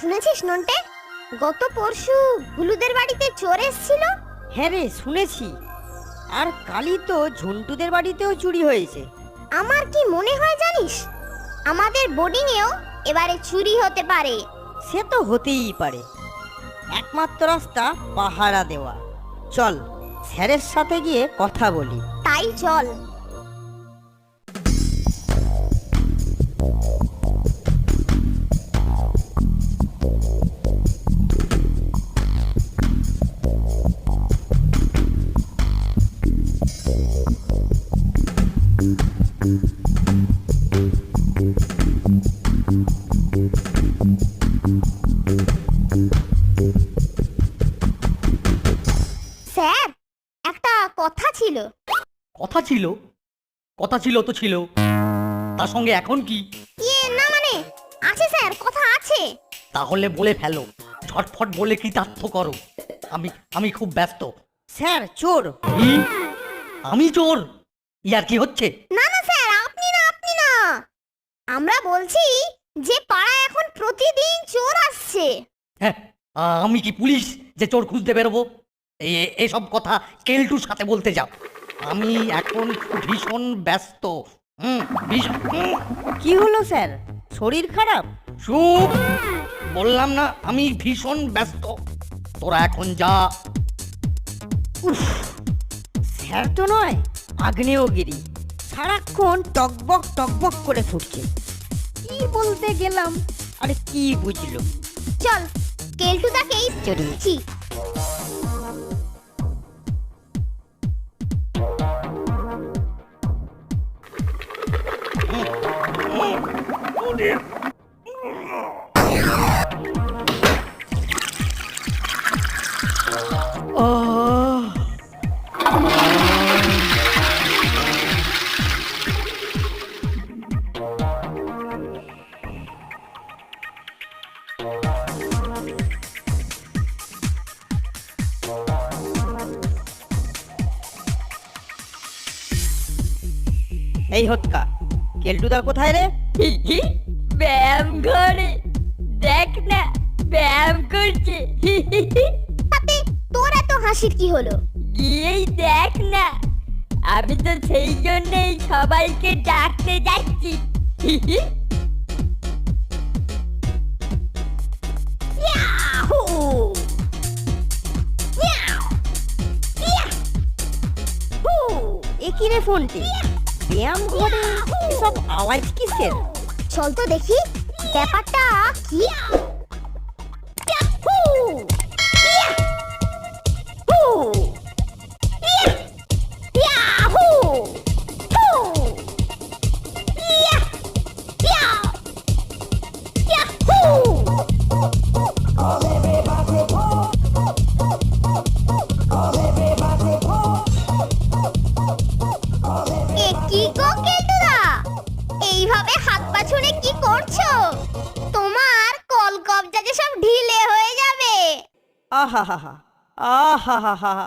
শুনেছিস নন্টে? গত পরশু গুলুদের বাড়িতে চোর এসেছিল? হ্যাঁ রে শুনেছি। আর কালই তো ঝন্টুদের বাড়িতেও চুরি হয়েছে। আমার কি মনে হয় জানিস? আমাদের বোর্ডিংয়েও এবারে চুরি হতে পারে। সে তো হতেই পারে। একমাত্র রাস্তা পাহারা দেওয়া। চল স্যারের সাথে গিয়ে কথা বলি। তাই চল। ছিল। কথা ছিল? কথা ছিল তো ছিল। তার সঙ্গে এখন কি? ইয়ে না মানে আছে স্যার কথা আছে। তাহলে বলে ফেলো। ঝটফট বলে কি কৃতার্থ করো? আমি আমি খুব ব্যস্ত। স্যার চোর। কি? আমি চোর? ইয়ার কি হচ্ছে? না না স্যার আপনি না আপনি না। আমরা বলছি যে পাড়ায় এখন প্রতিদিন চোর আসছে। হ্যাঁ আমি কি পুলিশ যে চোর খুঁজতে বেরোবো? এসব কথা কেলটুর সাথে বলতে যাও। আমি এখন ভীষণ ব্যস্ত। হুম ভীষণ কি হলো স্যার? শরীর খারাপ? চুপ বললাম না আমি ভীষণ ব্যস্ত। তোরা এখন যা। স্যার তো নয় আগ্নেয়গিরি। সারাক্ষণ টকবক টকবক করে ফুটছে। কি বলতে গেলাম? আরে কি বুঝলো? চল কেলটুদাকেই চড়িয়েছি। আহ এই হৎকা কেলটুদা কোথায় রে? ব্যায়াম করে দেখ না ব্যায়াম করছে। তাতে তোর এত হাসির কি হলো? গিয়েই দেখ না। আমি তো সেই জন্যই সবাইকে ডাকতে যাচ্ছি। ইয়াহু! এ কি রে ফোনটি? ব্যায়াম ঘরে সব আওয়াজ কিসের? চল তো দেখি। ব্যাপারটা কি? আহা হা হা আহা হা হা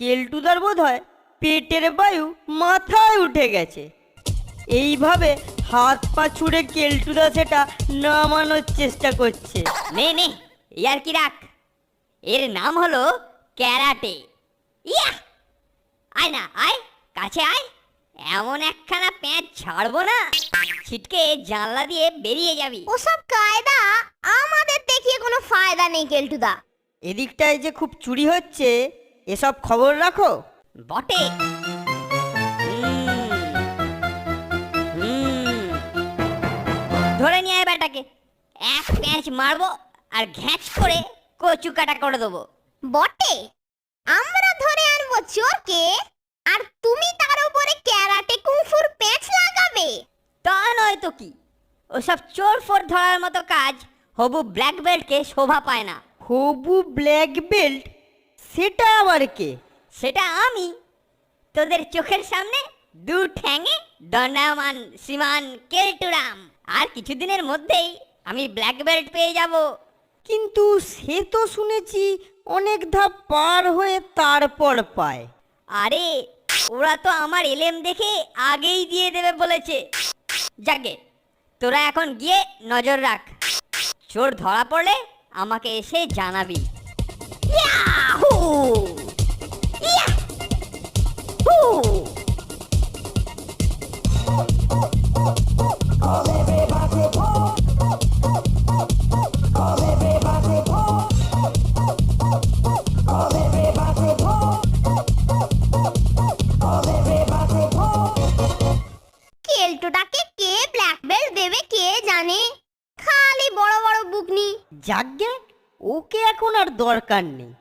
কেলটুদার বোধ হয় পেটের বায়ু মাথায় উঠে গেছে। এইভাবে হাত পা ছুড়ে কেলটুদা সেটা নামানোর চেষ্টা করছে। নে নে ইয়ার কি রাখ। এর নাম হলো ক্যারাটে। ইয়া আয় না আয় কাছে আয়। এমন একখানা প্যাঁচ ছাড়বো না ছিটকে জানলা দিয়ে বেরিয়ে যাবি। ওসব কায়দা আমাদের দেখিয়ে কোনো ফায়দা নেই কেলটুদা। এদিকটায় যে খুব চুরি হচ্ছে এসব খবর রাখো। বটে। হুম। হুম। ধরে নিয়ে আয় বেটাকে এক প্যাঁচ মারবো আর ঘ্যাঁচ করে কচু কাটা করে দেবো। বটে? আমরা ধরে আনব চোরকে আর তুমি তার উপরে ক্যারাটে কুংফুর প্যাঁচ লাগাবে। তা নয় তো কি? ওসব চোর ফোর ধরার মতো কাজ হবু ব্ল্যাক বেল্টকে শোভা পায় না। হবু ব্ল্যাক বেল্ট সেটা আবার কে? সেটা আমি। তোদের চোখের সামনে দু ঠ্যাঙে দণ্ডায়মান শ্রীমান কেলটুরাম। আর কিছুদিনের মধ্যেই আমি ব্ল্যাক বেল্ট পেয়ে যাব। কিন্তু সে তো শুনেছি অনেক ধাপ পার হয়ে তারপর পায়। আরে ওরা তো আমার এলেম দেখে আগেই দিয়ে দেবে বলেছে। যাকে তোরা এখন গিয়ে নজর রাখ। চোর ধরা পড়লে আমাকে এসে জানাবি ইয়াহু! দরকার নেই।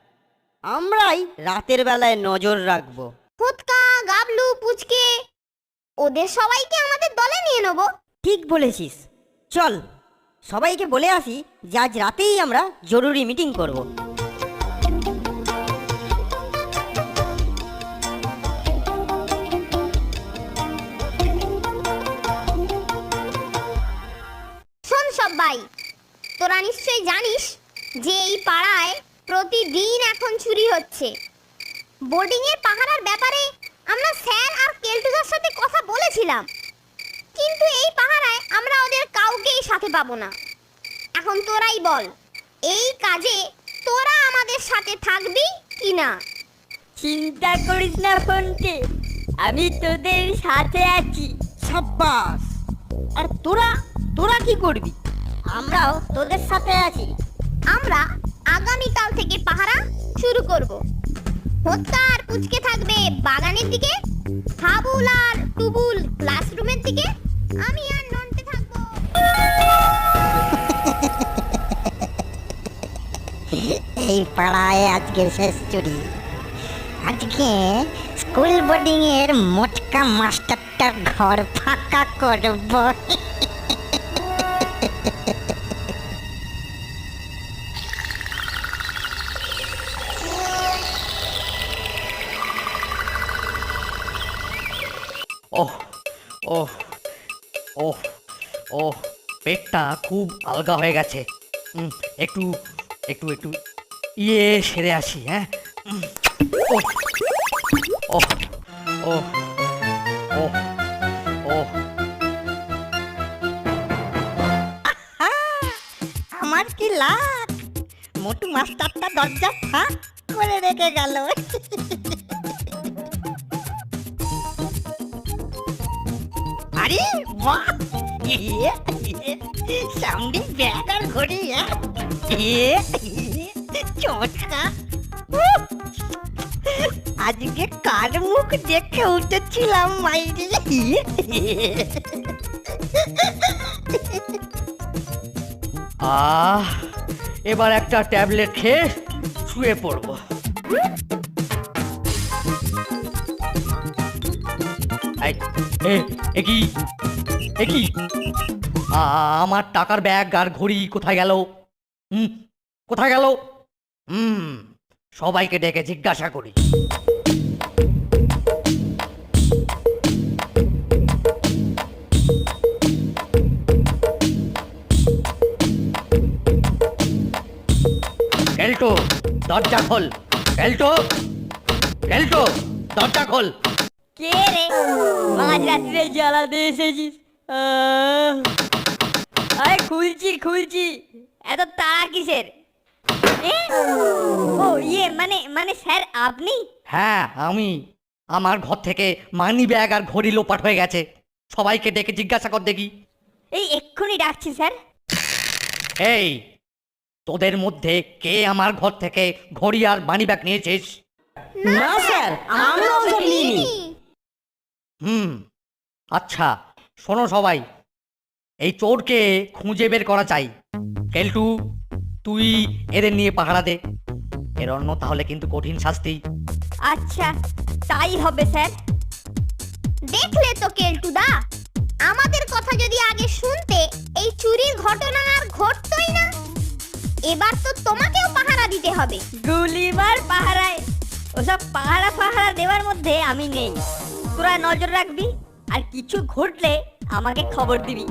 আমরাই রাতের বেলায় নজর রাখব। ফুৎকা গাবলু পুচকে ওদের সবাইকে আমাদের দলে নিয়ে নেব। ঠিক বলেছিস। চল সবাইকে বলে আসি যে আজ রাতেই আমরা জরুরি মিটিং করব। শোন সব সবাই তোরা নিশ্চয়ই জানিস যে এই পাড়ায় প্রতিদিন এখন চুরি হচ্ছে। বোর্ডিং এর পাহারার ব্যাপারে আমরা স্যার আর কেলটুদার সাথে কথা বলেছিলাম। কিন্তু এই পাহারায় আমরা ওদের কাউকেই সাথে পাবো না। এখন তোরাই বল এই কাজে তোরা আমাদের সাথে থাকবি কি না চিন্তা করিস না ফোনকে আমি তোদের সাথে আছি। সাব্বাস! আর তোরা তোরা কি করবি? আমরাও তোদের সাথে আছি। আমরা আগামীকাল থেকে পাহারা শুরু করব। হত্যা আর পুচকে থাকবে বাগানের দিকে, হাবুল আর টুবুল ক্লাসরুমের দিকে। আমি আর নন্টে থাকব। এই পাড়ায় আজকে শেষ চুরি। আজকে স্কুল বোর্ডিং এর মোটকা মাস্টারটার ঘর ফাঁকা করব। ওহ ওহ ওহ, পেটটা খুব আলগা হয়ে গেছে। একটু একটু একটু ইয়ে সেরে আসি হ্যাঁ? ওহ ওহ ওহ ওহ ওহ। আমার কি লাগ? মোটু মাস্টারটা দরজা ফাঁক করে রেখে গেল। আরে বাহ! সাউন্ডিং ব্যাগ আর ঘড়ি ইয়ে, আজকে কার মুখ দেখে উঠেছিলাম মাইরে? আহ এবার একটা ট্যাবলেট খেয়ে শুয়ে পড়ব। এই, এ, এ কি? এ কি? আ- আমার টাকার ব্যাগ আর ঘড়ি কোথায় গেল? হুম কোথায় গেল? হুম সবাইকে ডেকে জিজ্ঞাসা করি। দরজা খোল। কেল্টো কেল্টো দরজা খোল। কে রে মাঝ রাত্রে জ্বালাতে এসেছিস! আরে খুলছি খুলছি এত তাড়া কিসের? ও ইয়ে মানে মানে স্যার আপনি হ্যাঁ আমি। আমার ঘর থেকে মানি ব্যাগ আর ঘড়ি লোপাট হয়ে গেছে। সবাইকে ডেকে জিজ্ঞাসা কর দেখি। এই এক্ষুনি ডাকছি স্যার। এই তোদের মধ্যে কে আমার ঘর থেকে ঘড়ি আর মানি ব্যাগ নিয়েছিস? না স্যার আমরা ওসব নিইনি। হুম আচ্ছা শোনো সবাই এই চোরকে খুঁজে বের করা চাই। কেলটু তুই এদের নিয়ে পাহারা দে। এর অন্য তাহলে কিন্তু কঠিন শাস্তি। আচ্ছা তাই হবে স্যার। দেখলে তো কেলটুদা আমাদের কথা যদি আগে শুনতে এই চুরির ঘটনা আর ঘটতই না এবার তো তোমাকেও পাহারা দিতে হবে। গুলিবার পাহারায় ওসব পাহারা পাহারা দেওয়ার মধ্যে আমি নেই। তোরা নজর রাখবি আর কিছু ঘটলে আমাকে খবর দিবি।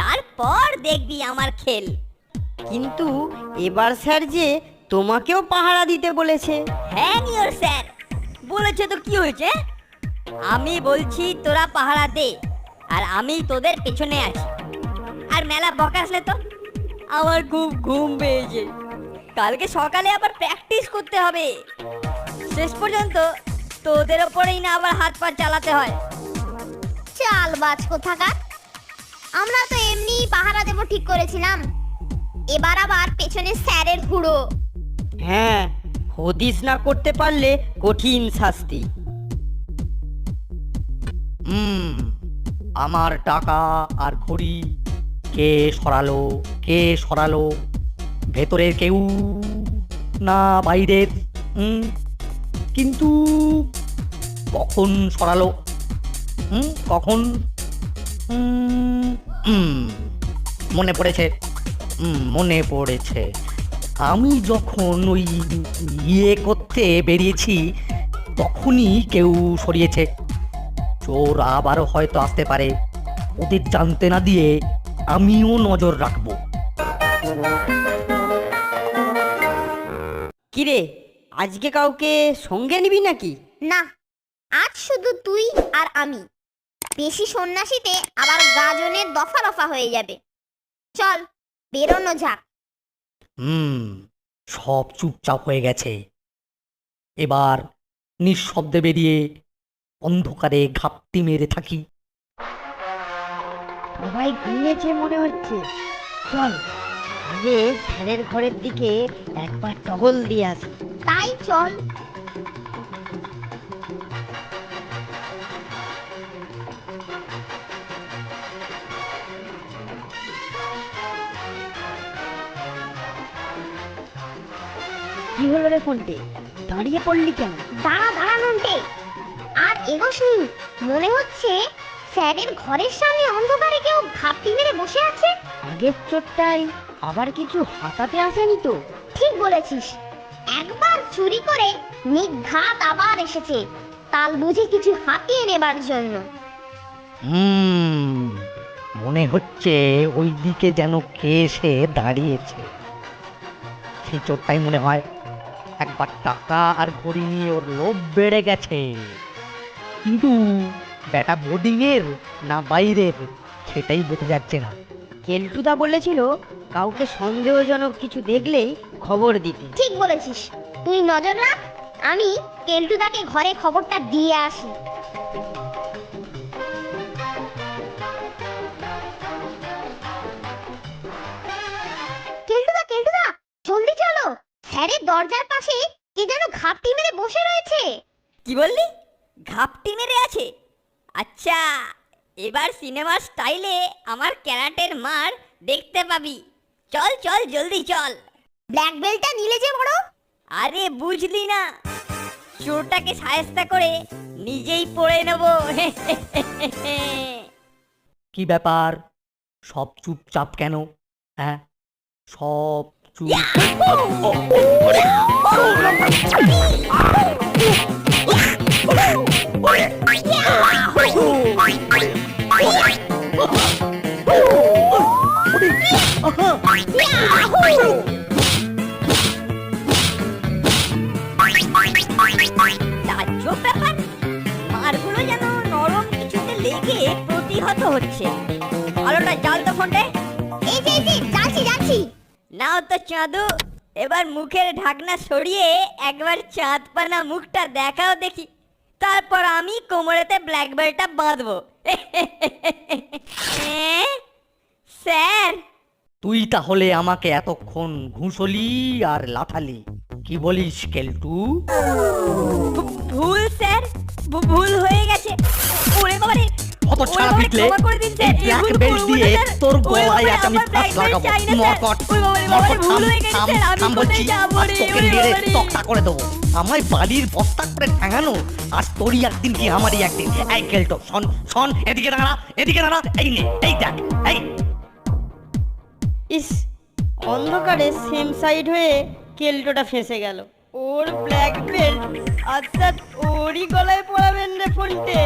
তারপর দেখবি আমার খেল। কিন্তু এবার স্যার যে তোমাকেও পাহারা দিতে বলেছে। হ্যাং ইওর স্যার বলেছে তো কি হয়েছে? আমি বলছি তোরা পাহারা দে আর আমি তোদের পেছনে আছি। আর মেলা বকাসলে তো? আমার খুব ঘুম পেয়েছে। কালকে সকালে আবার প্র্যাকটিস করতে হবে। শেষ পর্যন্ত তোদের ওপরেই না আবার হাত পা চালাতে হয়। চাল বাজ কোথাকার? আমরা তো এমনিই পাহারা দেব ঠিক করেছিলাম। এবার আবার পেছনে স্যারের হুড়ো হ্যাঁ হদিস না করতে পারলে কঠিন শাস্তি। হুম আমার টাকা আর ঘড়ি কে সরালো কে সরালো? ভেতরের কেউ না বাইরের? হুম কিন্তু কখন সরালো? হুম, কখন? মনে পড়েছে? মনে পড়েছে। আমি যখন ওই ইয়ে করতে বেরিয়েছি, তখনই কেউ সরিয়েছে। চোর আবারও হয়তো আসতে পারে। ওদের জানতে না দিয়ে আমিও নজর রাখব। কিরে? আজকে কাউকে সঙ্গে নিবি নাকি? না আজ শুধু তুই আর আমি। বেশি সন্ন্যাসীতে আবার গাজনের দফা রফা হয়ে যাবে। চল বেরোনো যাক। হুম সব চুপচাপ হয়ে গেছে। এবার নিঃশব্দে বেরিয়ে অন্ধকারে ঘাপটি মেরে থাকি। সবাই ঘুমিয়েছে মনে হচ্ছে। চল আগে স্যারের ঘরের দিকে একবার টগল দিয়ে আসি। তাই চল। কি হলো রে ফোনটে? দাঁড়িয়ে পড়লি কেন? দাঁড়া দাঁড়া নন্টে আর এগোসনি। মনে হচ্ছে স্যারের ঘরের সামনে অন্ধকারে কেউ ঘাপটি মেরে বসে আছে? আগের চোরটাই। আবার কিছু হাতাতে আসেনি তো? ঠিক বলেছিস। একবার চুরি করে নিঘাত আবার এসেছে। তাল বুঝে কিছু হাতিয়ে নেবার জন্য। হুম মনে হচ্ছে ওই দিকে যেন কে এসে দাঁড়িয়েছে। সে চোরটাই মনে হয় একবার টাকা আর ঘড়ি নিয়ে ওর লোভ বেড়ে গেছে। কিন্তু বেটা বোর্ডিং এর না বাইরের সেটাই বোঝা যাচ্ছে না। কেলটুদা বলেছিল কাউকে সন্দেহজনক কিছু দেখলেই খবর দিতে। ঠিক বলেছিস। তুই নজর রাখ আমি কেলটুদাকে ঘরে খবরটা দিয়ে আসি। কেলটুদা কেলটুদা জলদি চলো। স্যারের দরজার পাশে কে যেন ঘাপটি মেরে বসে রয়েছে। কি বললি? ঘাপটি মেরে আছে? আচ্ছা। এবার সিনেমার স্টাইলে আমার ক্যারাটের মার দেখতে পাবি চল চল জলদি চল ব্ল্যাক বেল্টটা নিলে যে বড় আরে বুঝলি না চোরটাকে সায়স্তা করে নিজেই পড়ে নেব কি ব্যাপার সব চুপচাপ কেন হ্যাঁ সব চুপ তাজ্জব ব্যাপার মারগুলো যেন নরম কিছুতে লেগে প্রতিহত হচ্ছে আলোটা জাল তো ফোনটে এই যে এই যে যাচ্ছি যাচ্ছি নাও তো চাঁদু এবার মুখের ঢাকনা সরিয়ে একবার চাঁদ পানা মুখটা দেখাও দেখি তারপর আমি কোমরেতে ব্ল্যাক বেল্টটা বাঁধবো স্যার তুই তাহলে আমাকে এতক্ষণ ঘুষলি আর লাথালি কি বলিস কেলটু? ভুল স্যার। ভুল হয়ে গেছে। ওরে বাবারে। ওরে ছাড়া পিটলে এই করব না, দিয়ে তোর গলায় আজ আমি ফাঁস লাগাবো। বাবারে, ভুল থাম থাম আমি থাম বলছি আর তোকে মেরে। তক্তা করে দেবো। আমায় বালির বস্তা করে ঠ্যাঙানো। আজ তোরই একদিন কি আমারই একদিন। এই কেলটো শোন শোন এদিকে দাঁড়া এদিকে দাঁড়া। এই নে এই দেখ এই। ইস, অন্ধকারে সেম সাইড হয়ে কেল্টোটা ফেঁসে গেল। ওর ব্ল্যাক বেল্ট আচ্ছা ওরই গলায় পড়াবেন রে ফোনটে।